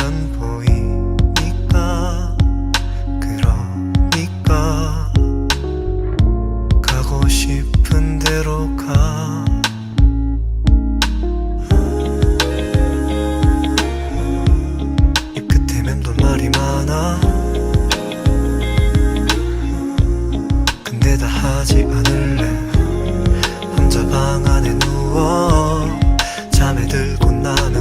안 보이니까 그러니까 가고 싶은 대로 가. 입끝에 맴돌 말이 많아. 근데 다 하지 않을래. 혼자 방 안에 누워 잠에 들고 나면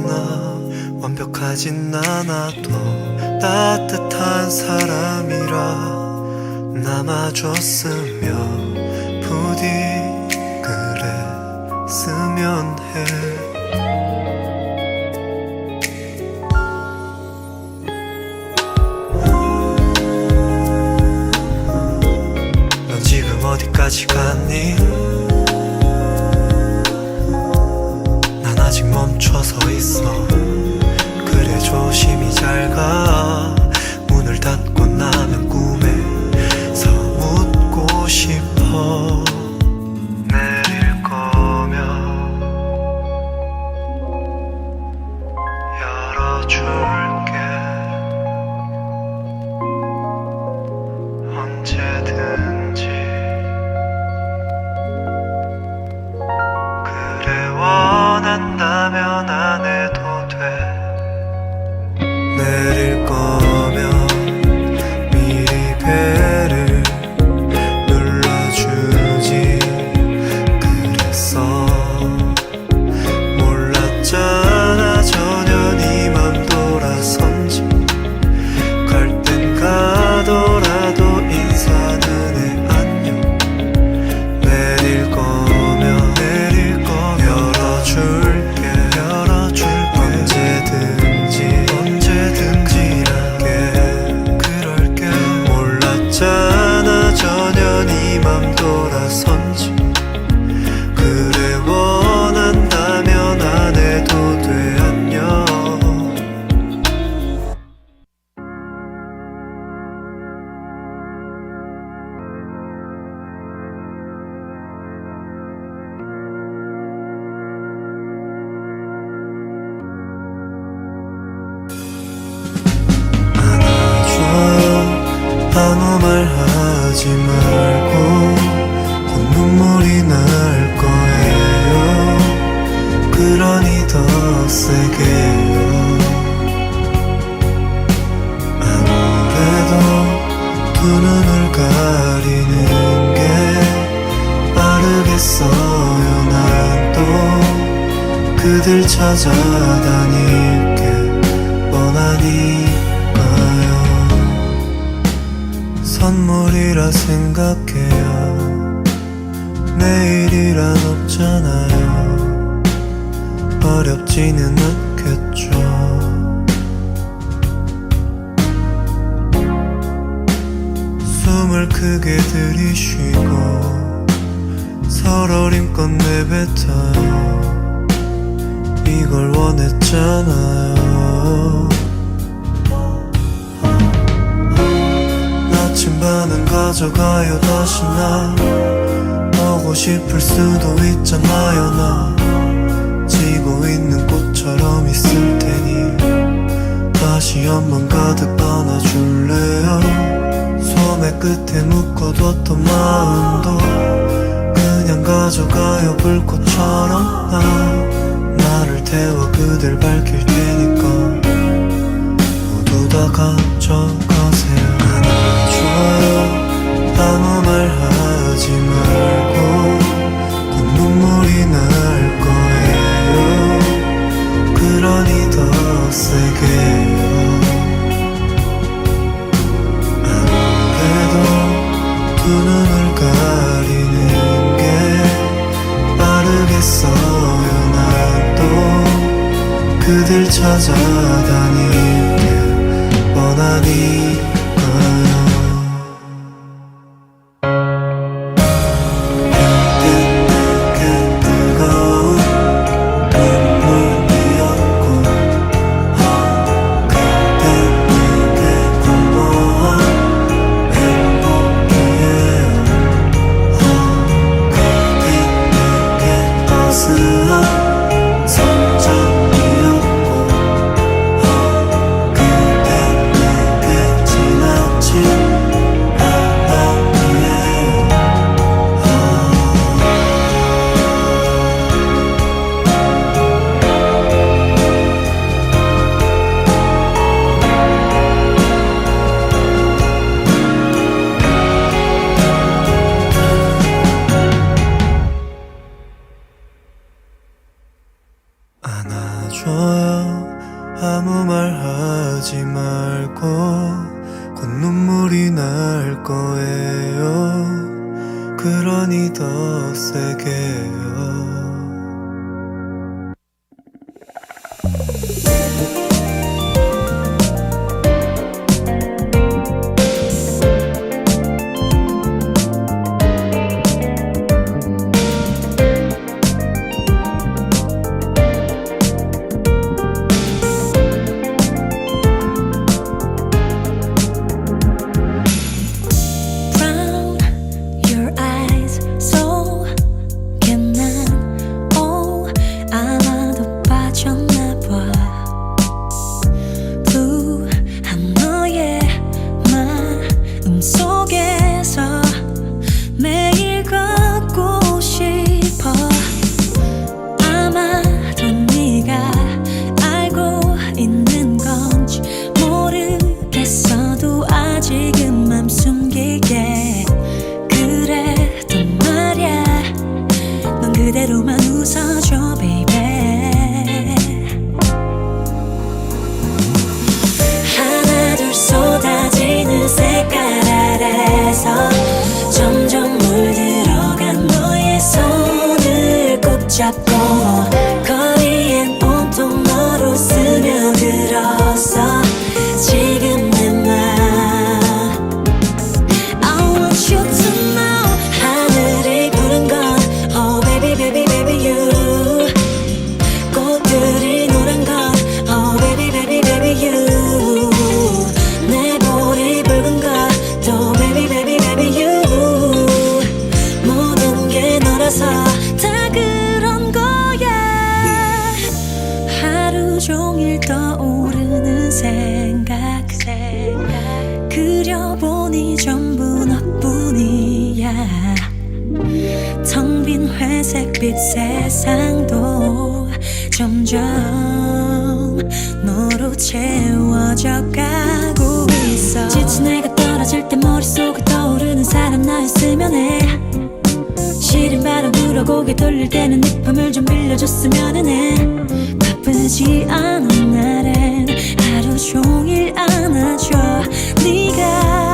나 완벽하진 않아도 따뜻한 사람이라 남아줬으면 부디 그랬으면 해 넌 지금 어디까지 갔니? 세게요 아무래도 두 눈을 가리는 게 빠르겠어요 난또 그들 찾아다닐 게 뻔하니까요. 선물이라 생각해요. 내일이란 없잖아요 어렵지는 않겠죠. 숨을 크게 들이쉬고 서로 힘껏 내뱉어요. 이걸 원했잖아요. 나침 반은 가져가요 다시 나. 보고 싶을 수도 있잖아요 나 지고 있는 꽃처럼 있을 테니 다시 한번 가득 안아줄래요? 소매 끝에 묶어뒀던 마음도 그냥 가져가요 불꽃처럼. 나 나를 태워 그댈 밝힐 테니까 모두 다 가져가 좋아 아무 말 하지 말고 곧 눈물이 날 거예요. 그러니 더 세게요. 색빛 세상도 점점 너로 채워져 가고 있어. 지친 내가 떨어질 때 머릿속에 떠오르는 사람 나였으면 해. 시린 바람으로 고개 돌릴 때는 네 품을 좀 빌려줬으면 해. 바쁘지 않은 날엔 하루 종일 안아줘. 네가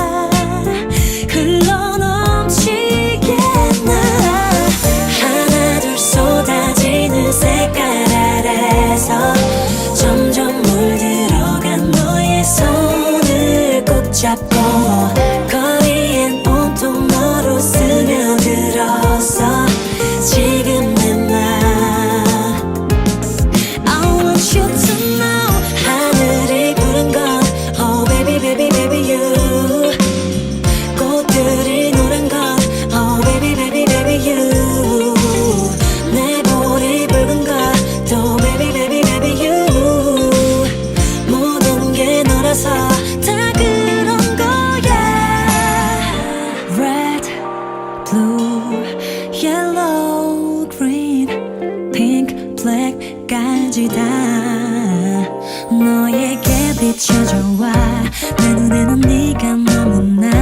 비춰져와. 내 눈에는 네가 너무나